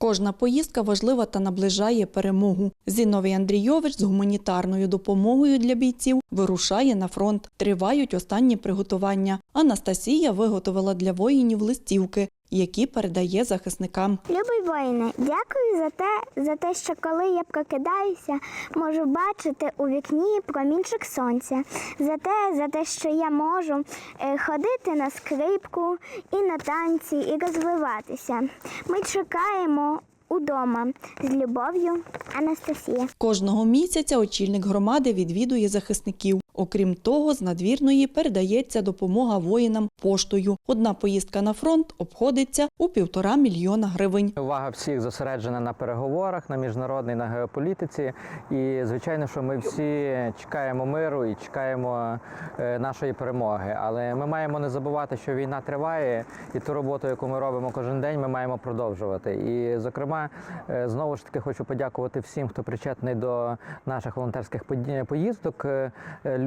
Кожна поїздка важлива та наближає перемогу. Зіновій Андрійович з гуманітарною допомогою для бійців вирушає на фронт. Тривають останні приготування. Анастасія виготовила для воїнів листівки, які передає захисникам. Любий воїне, дякую за те, за те, що коли я прокидаюся, можу бачити у вікні промінчик сонця. За те, за те, що я можу е, ходити на скрипку і на танці, і розвиватися. Ми чекаємо удома з любов'ю, Анастасія. Кожного місяця очільник громади відвідує захисників. Окрім того, з надвірної передається допомога воїнам поштою. Одна поїздка на фронт обходиться у півтора мільйона гривень. Увага всіх зосереджена на переговорах, на міжнародній, на геополітиці. І звичайно, що ми всі чекаємо миру і чекаємо е, нашої перемоги. Але ми маємо не забувати, що війна триває, і ту роботу, яку ми робимо кожен день, ми маємо продовжувати. І, зокрема, е, знову ж таки хочу подякувати всім, хто причетний до наших волонтерських поїздок.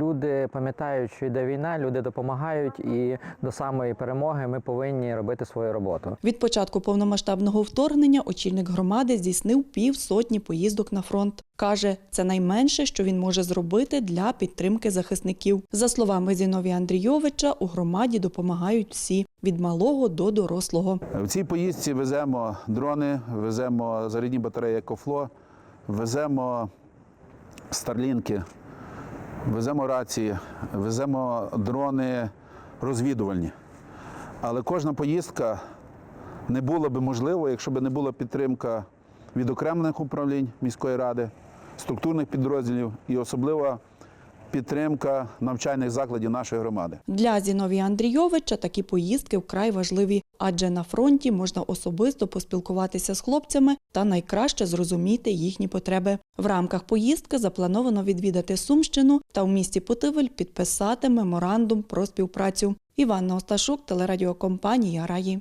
Люди пам'ятають, що йде війна, люди допомагають, і до самої перемоги ми повинні робити свою роботу. Від початку повномасштабного вторгнення очільник громади здійснив півсотні поїздок на фронт. Каже, це найменше, що він може зробити для підтримки захисників. За словами Зіновія Андрійовича, у громаді допомагають всі від малого до дорослого. В цій поїздці веземо дрони, веземо зарядні батареї «Екофло», веземо старлінки, веземо рації, веземо дрони розвідувальні. Але кожна поїздка не була би можлива, якщо б не була підтримка від окремих управлінь міської ради, структурних підрозділів і особливо підтримка навчальних закладів нашої громади. Для Зіновія Андрійовича такі поїздки вкрай важливі, адже на фронті можна особисто поспілкуватися з хлопцями та найкраще зрозуміти їхні потреби. В рамках поїздки заплановано відвідати Сумщину та в місті Путивель підписати меморандум про співпрацю. Іванна Осташук, телерадіокомпанія Раї.